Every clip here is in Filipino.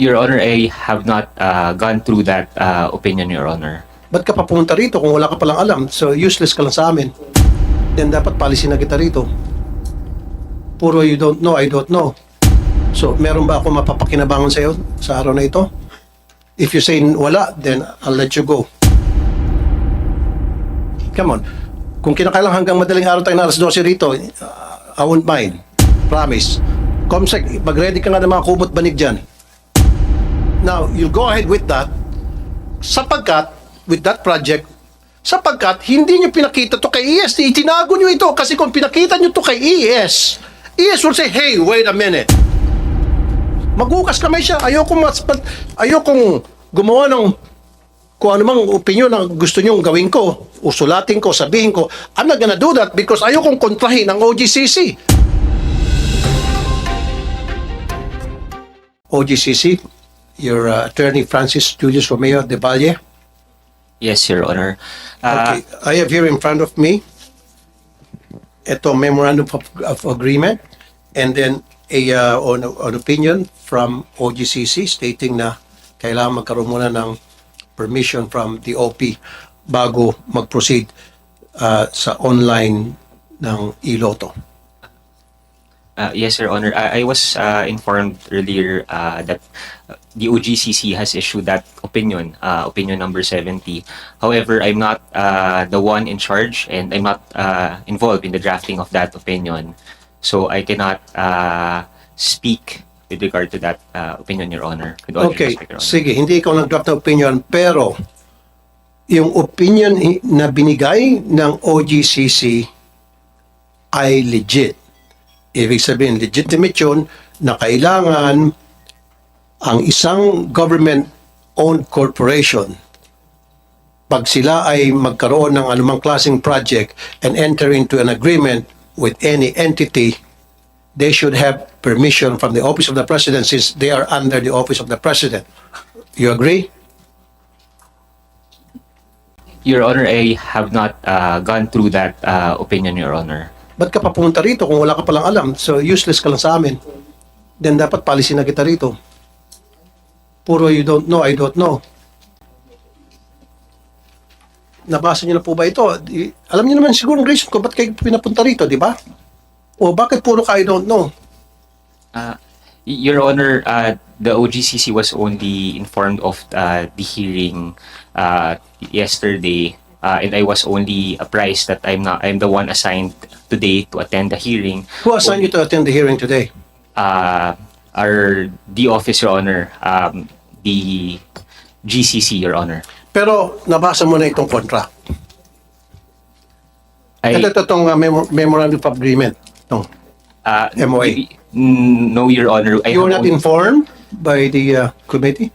Your Honor, I have not uh, gone through that uh, opinion, Your Honor. Ba't ka pa pumunta rito kung wala ka palang alam? So, useless ka lang sa amin. Then, dapat policy na kita rito. Puro you don't know, I don't know. So, meron ba ako mapapakinabangan sa'yo sa araw na ito? If you say wala, then I'll let you go. Come on. Kung kinakailang hanggang madaling araw tayo na alas 12 rito, uh, I won't mind. Promise. Comsec, mag-ready ka nga ng mga kumot banig dyan. Now, you'll go ahead with that sapagkat with that project sapagkat hindi nyo pinakita to kay ES itinago nyo ito kasi kung pinakita nyo to kay ES ES will say hey wait a minute. Maghukas kamay siya. Ayoko mas ayokong gumawa ng kung ano mang opinion na gusto nyong gawin ko usulatin ko sabihin ko I'm not gonna do that because ayokong kontrahin ang OGCC OGCC your uh, attorney Francis Julius Romeo de Valle Yes, Your Honor. Uh, Okay, I have here in front of me ito memorandum of, of agreement and then a uh, on, on opinion from OGCC stating na kailangan magkaroon muna ng permission from the OP bago mag-proceed uh, sa online ng iloto. Uh, yes, Your Honor. I, I was uh, informed earlier uh, that uh, the OGCC has issued that opinion, uh, opinion number 70. However, I'm not uh, the one in charge and I'm not uh, involved in the drafting of that opinion. So I cannot uh, speak with regard to that uh, opinion, Your Honor. With all due Okay, respect, Your Honor. sige, hindi ikaw nag-draft ng opinion, pero yung opinion i- na binigay ng OGCC ay legit. Ibig sabihin, legitimate yun na kailangan ang isang government-owned corporation pag sila ay magkaroon ng anumang klaseng project and enter into an agreement with any entity, they should have permission from the office of the president since they are under the office of the president. You agree? Your Honor, I have not uh, gone through that uh, opinion, Your Honor. Ba't ka pa pumunta rito kung wala ka palang alam? So useless ka lang sa amin. Then dapat policy na kita rito. Puro you don't know, I don't know. Nabasa niyo na po ba ito? Alam niyo naman siguro ang reason kung ba't kayo pinapunta rito, di ba? O bakit puro ka I don't know? Uh, Your Honor, uh, the OGCC was only informed of uh, the hearing uh, yesterday, uh, and I was only apprised that I'm not. I'm the one assigned today to attend the hearing. Who assigned you to attend the hearing today? Uh, our the office, Your Honor, um, the GCC, Your Honor. Pero nabasa mo na itong contract. I, Ito ito itong uh, memo- memorandum of agreement. Itong. uh, MOA. y- No, Your Honor. I You were have not only- informed by the uh, committee?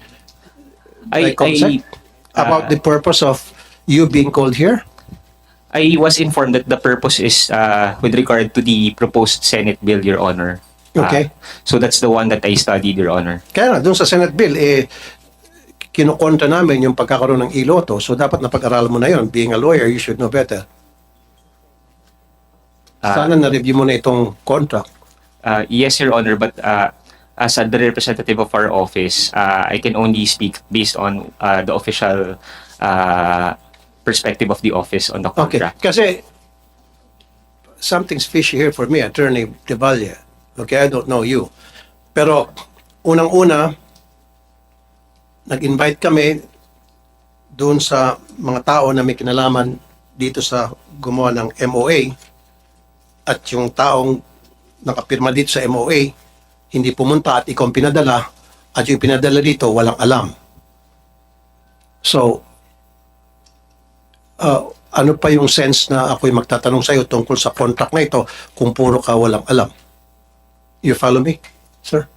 I, by? I, about uh, the purpose of you being called here? I was informed that the purpose is uh, with regard to the proposed Senate bill, Your Honor. Uh, Okay. so that's the one that I studied, Your Honor. Kaya nga, doon sa Senate bill, eh, kinukontra namin yung pagkakaroon ng iloto. So, dapat napag-aralan mo na yon. Being a lawyer, you should know better. Ah. Sana na-review mo na itong contract. Uh, yes, Your Honor, but uh, as a representative of our office, uh, I can only speak based on uh, the official uh, perspective of the office on the Okay. contract. Kasi, something's fishy here for me, Attorney De Valle. Okay, I don't know you. Pero, unang-una, nag-invite kami doon sa mga tao na may kinalaman dito sa gumawa ng MOA at yung taong nakapirma dito sa MOA hindi pumunta at ikaw ang pinadala at yung pinadala dito walang alam. So, uh, ano pa yung sense na ako'y magtatanong sa'yo tungkol sa contract na ito kung puro ka walang alam? You follow me, sir?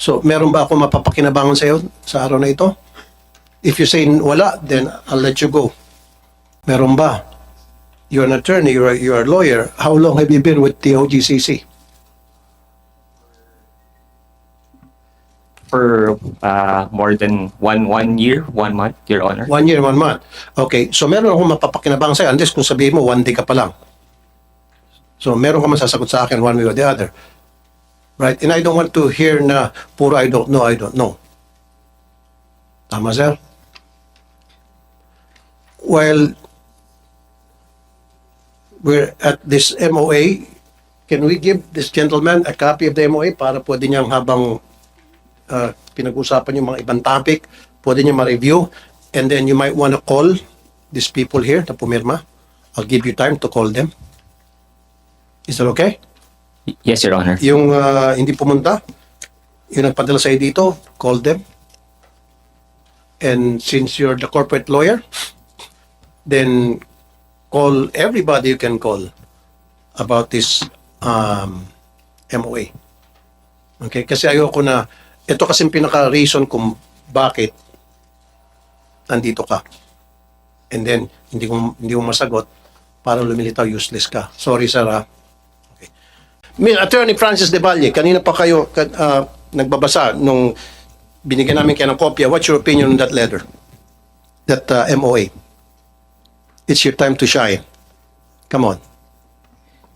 So, meron ba ako mapapakinabangan sa'yo sa araw na ito? If you say wala, then I'll let you go. Meron ba? You're an attorney, you're a, you're a lawyer. How long have you been with the OGCC? For uh, more than one one year, one month, Your Honor. One year, one month. Okay, so meron akong mapapakinabangan sa'yo unless kung sabihin mo, one day ka pa lang. So meron ka masasagot sa akin one way or the other. Right? And I don't want to hear na puro I don't know, I don't know. Tama, sir? While we're at this MOA, can we give this gentleman a copy of the MOA para pwede niyang habang uh, pinag-usapan yung mga ibang topic, pwede niya ma-review and then you might want to call these people here na pumirma. I'll give you time to call them. Is that okay? Yes, Your Honor. Yung uh, hindi pumunta, yung nagpadala sa'yo dito, call them. And since you're the corporate lawyer, then call everybody you can call about this um, MOA. Okay? Kasi ayoko na, ito kasi pinaka-reason kung bakit nandito ka. And then, hindi ko, hindi mo masagot, parang lumilitaw, useless ka. Sorry, sir, ah. Mir, Attorney Francis De Valle, kanina pa kayo ka- ah, nagbabasa nung binigyan namin kayo ng kopya. What's your opinion on that letter? That ah, MOA? It's your time to shine. Come on.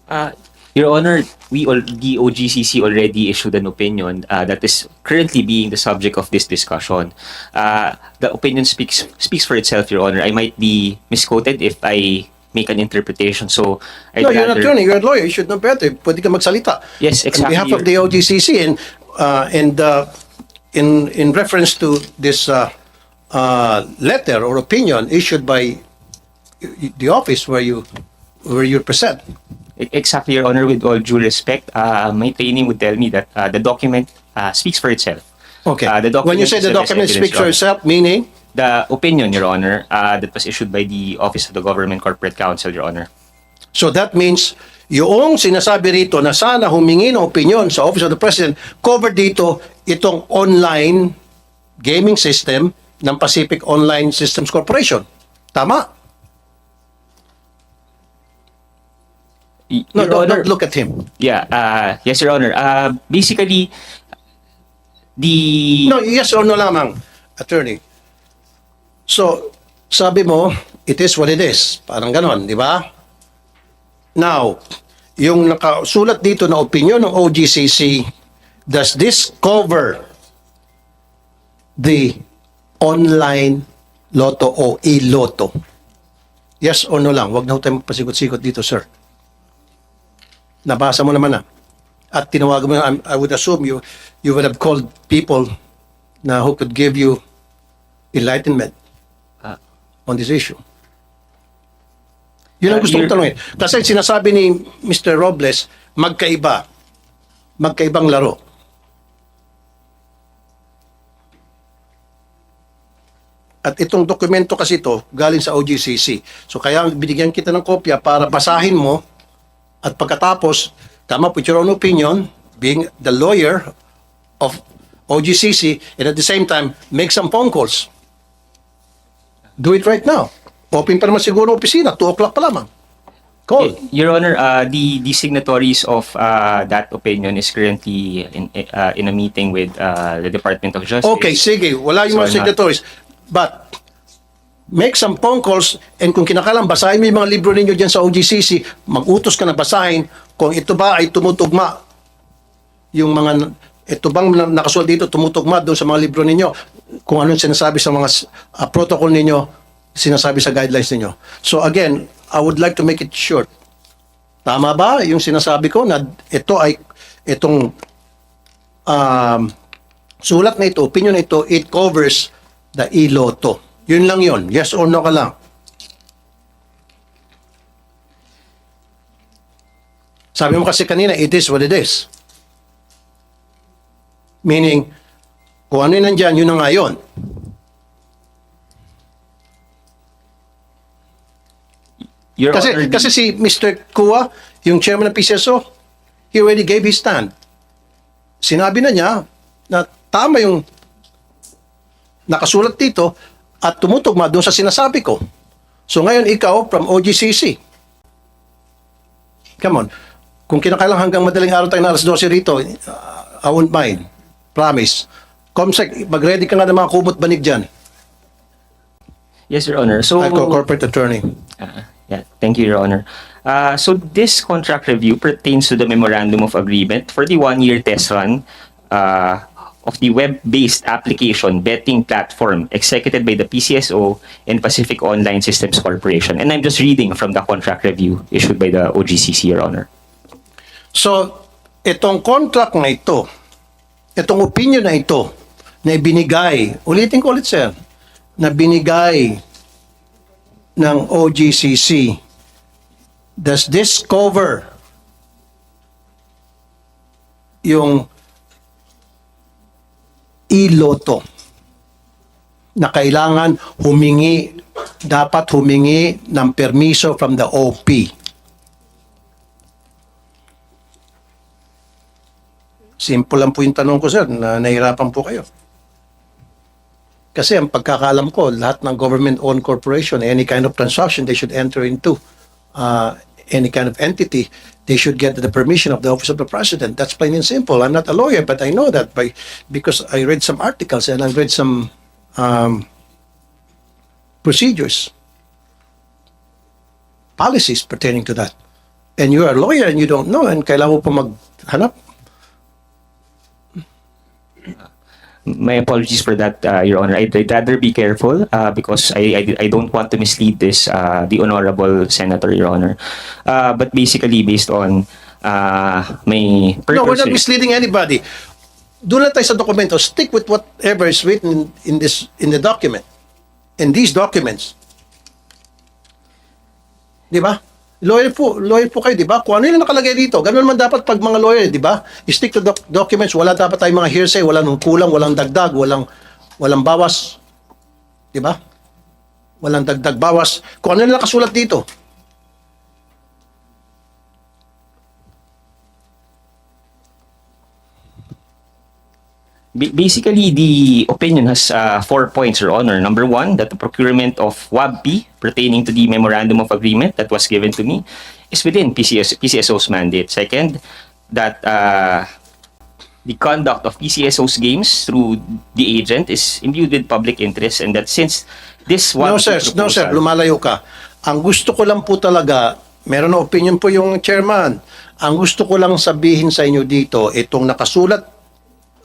Uh, Your Honor, we all, the OGCC already issued an opinion uh, that is currently being the subject of this discussion. Uh, the opinion speaks speaks for itself, Your Honor. I might be misquoted if I make an interpretation. So, I'd no, you're an rather- attorney, you're a lawyer, you should know better. Pwede ka magsalita. Yes, On exactly. behalf of the OGCC and, uh, and uh, in, in reference to this uh, uh, letter or opinion issued by y- the office where you, where you present. E- Exactly, Your Honor. With all due respect, uh, my training would tell me that uh, the document uh, speaks for itself. Okay. Uh, the When you document say the document speaks for itself, meaning? The opinion, Your Honor, uh, that was issued by the Office of the Government Corporate Counsel, Your Honor. So that means, yung sinasabi rito na sana humingi ng opinion sa Office of the President, covered dito itong online gaming system ng Pacific Online Systems Corporation. Tama? No, Your don't, Honor, don't look at him. Yeah, uh, yes, Your Honor. Uh, basically, the No, yes or no lamang, attorney. So, sabi mo, it is what it is. Parang ganon, di ba? Now, yung nakasulat dito na opinion ng OGCC, does this cover the online loto o e-loto? Yes or no lang? Huwag na ho tayo magpasikot-sikot dito, sir. Nabasa mo naman na. At tinawagan mo na, I would assume you you would have called people na who could give you enlightenment Ah. on this issue. Yun ang Ah, gusto kong tanongin. Kasi sinasabi ni Mr. Robles, magkaiba. Magkaibang laro. At itong dokumento kasi ito, galing sa OGCC. So kaya binigyan kita ng kopya para basahin mo at pagkatapos, come up with your own opinion, being the lawyer of OGCC, and at the same time, make some phone calls. Do it right now. Open pa naman siguro opisina, 2 o'clock pa lamang. Call. Your Honor, uh, the the signatories of uh, that opinion is currently in uh, in a meeting with uh, the Department of Justice. Okay, sige. Wala yung mga So, I'm not- signatories. But, make some phone calls and kung kinakalang basahin mo yung mga libro ninyo dyan sa OGCC, mag-utos ka na basahin kung ito ba ay tumutugma yung mga ito bang na- nakasulat dito tumutugma doon sa mga libro ninyo kung anong sinasabi sa mga uh, protocol ninyo sinasabi sa guidelines ninyo. So again, I would like to make it short. Tama ba yung sinasabi ko na ito ay itong um, sulat na ito, opinion na ito, it covers the e-lotto. Yun lang yun. Yes or no ka lang. Sabi mo kasi kanina, it is what it is. Meaning, kung ano yun nandyan, yun na nga yun. Your Kasi, Honor, kasi si Mr. Kua, yung chairman ng PCSO, he already gave his stand. Sinabi na niya na tama yung nakasulat dito at tumutugma doon sa sinasabi ko. So ngayon ikaw from OGCC. Come on. Kung kinakailang hanggang madaling araw tayo na alas 12 rito, uh, I won't mind. Promise. Comsec, mag-ready ka nga ng mga kumot banig dyan. yes, Your Honor. So, Ako, corporate attorney. Uh, yeah, thank you, Your Honor. Uh, so this contract review pertains to the memorandum of agreement for the one-year test run uh, of the web-based application betting platform executed by the PCSO and Pacific Online Systems Corporation. And I'm just reading from the contract review issued by the OGCC, Your Honor. So, itong contract na ito, itong opinion na ito, na ibinigay, ulitin ko ulit sir, na binigay ng OGCC, does this cover yung iloto na kailangan humingi, dapat humingi ng permiso from the OP. Simple lang po yung tanong ko, sir, na nahirapan po kayo. Kasi ang pagkakalam ko, lahat ng government-owned corporation, any kind of transaction they should enter into, uh, any kind of entity, they should get the permission of the office of the president. That's plain and simple. I'm not a lawyer, but I know that by because I read some articles and I read some um, procedures, policies pertaining to that. And you're a lawyer and you don't know, and kailangan mo maghanap My apologies for that, uh, Your Honor. I'd, I'd rather be careful uh, because I, I I don't want to mislead this uh, the honorable senator, Your Honor. Uh, but basically, based on uh, my purpose, No, we're not misleading anybody. Doon lang tayo sa dokumento. Stick with whatever is written in, in this in the document. In these documents. Di ba? Lawyer po, lawyer po kayo, di ba? Kung ano yung nakalagay dito, ganun naman dapat pag mga lawyer, di ba? Stick to doc- documents, wala dapat tayong mga hearsay, walang kulang, walang dagdag, walang walang bawas. Di ba? Walang dagdag bawas. Kung ano yung nakasulat dito. Basically, the opinion has uh, four points, Your Honor. Number one, that the procurement of WABP pertaining to the memorandum of agreement that was given to me is within PCS, PCSO's mandate. Second, that uh, the conduct of PCSO's games through the agent is imbued with public interest and that since this No WABP sir, no sir, proposal- lumalayo ka. Ang gusto ko lang po talaga, meron na opinion po yung chairman. Ang gusto ko lang sabihin sa inyo dito, itong nakasulat,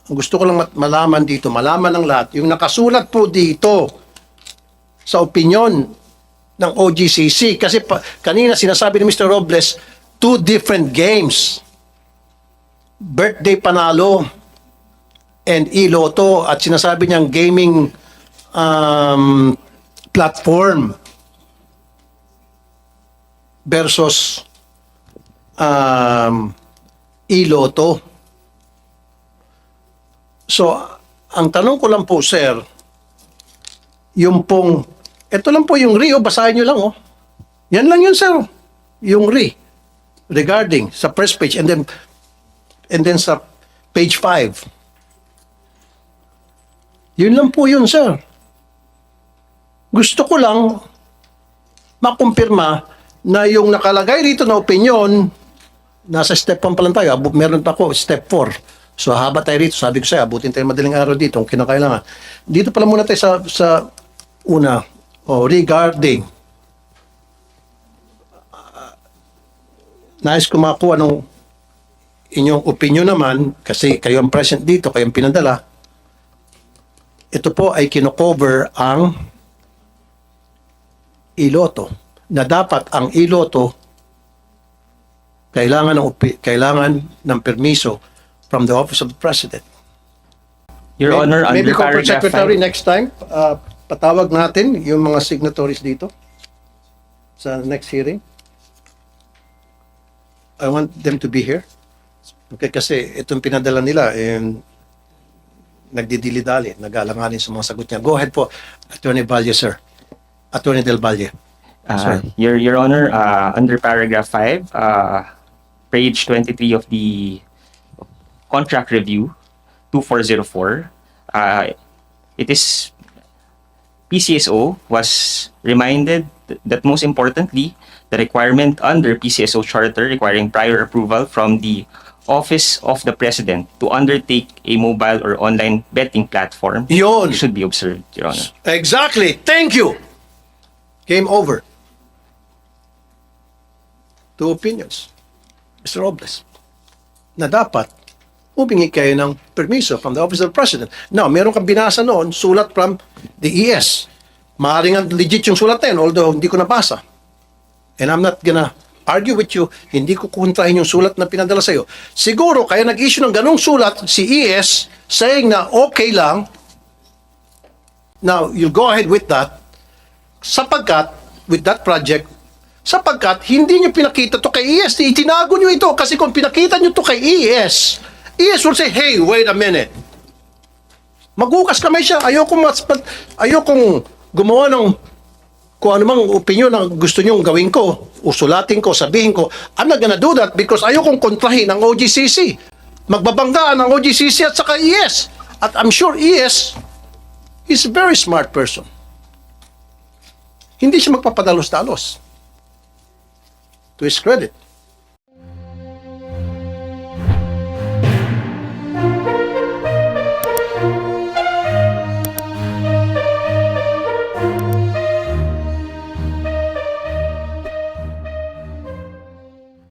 gusto ko lang malaman dito, malaman ng lahat, yung nakasulat po dito sa opinion ng OGCC. Kasi pa, kanina sinasabi ni Mr. Robles, two different games. Birthday Panalo and Iloto at sinasabi niyang gaming um, platform versus um, iloto. So, ang tanong ko lang po, sir, yung pong, ito lang po yung RI, oh, basahin nyo lang, oh. Yan lang yun, sir. Yung RI. Regarding sa first page and then and then sa page 5. Yun lang po yun, sir. Gusto ko lang makumpirma na yung nakalagay rito na opinion, nasa step 1 pa lang tayo, abu- meron pa ako, step 4. So haba tayo rito, sabi ko sa'yo, abutin tayo madaling araw dito kung kinakailangan. Dito pala muna tayo sa, sa una, oh, regarding uh, nais ko makuha ng inyong opinion naman, kasi kayo ang present dito, kayo ang pinadala, ito po ay kinocover ang iloto na dapat ang iloto kailangan ng kailangan ng permiso from the office of the president. Your Honor, Maybe under Corporate paragraph Secretary five- next time uh, patawag natin yung mga signatories dito sa next hearing. I want them to be here. Okay, kasi itong pinadala nila and nagdidili-dali, nag-alanganin sa mga sagot niya. Go ahead po, Attorney Valle, sir. Attorney Del Valle. Uh. Your Your Honor, uh, under paragraph 5, uh, page 23 of the contract review 2404, uh, it is PCSO was reminded that most importantly, the requirement under PCSO charter requiring prior approval from the Office of the President to undertake a mobile or online betting platform Yun. should be observed, Your Honor. Exactly. Thank you. Game over. Two opinions. Mr. Robles. Na dapat humingi kayo ng permiso from the Office of the President. Now, meron kang binasa noon, sulat from the ES. Maaaring nga legit yung sulat na yun, although hindi ko nabasa. And I'm not gonna argue with you, hindi ko kontrahin yung sulat na pinadala sa'yo. Siguro, kaya nag-issue ng ganong sulat si ES saying na okay lang, now, you'll go ahead with that, sapagkat, with that project, sapagkat hindi nyo pinakita to kay ES, itinago nyo ito, kasi kung pinakita nyo to kay ES, ES will say, hey, wait a minute. Magukas kamay siya, ayoko mas, ayokong gumawa ng kung ano mang opinion na gusto nyong gawin ko, usulatin ko, sabihin ko, I'm not gonna do that because ayokong kontrahin ang OGCC. Magbabanggaan ang OGCC at saka ES. At I'm sure ES is a very smart person. Hindi siya magpapadalos-dalos. To his credit.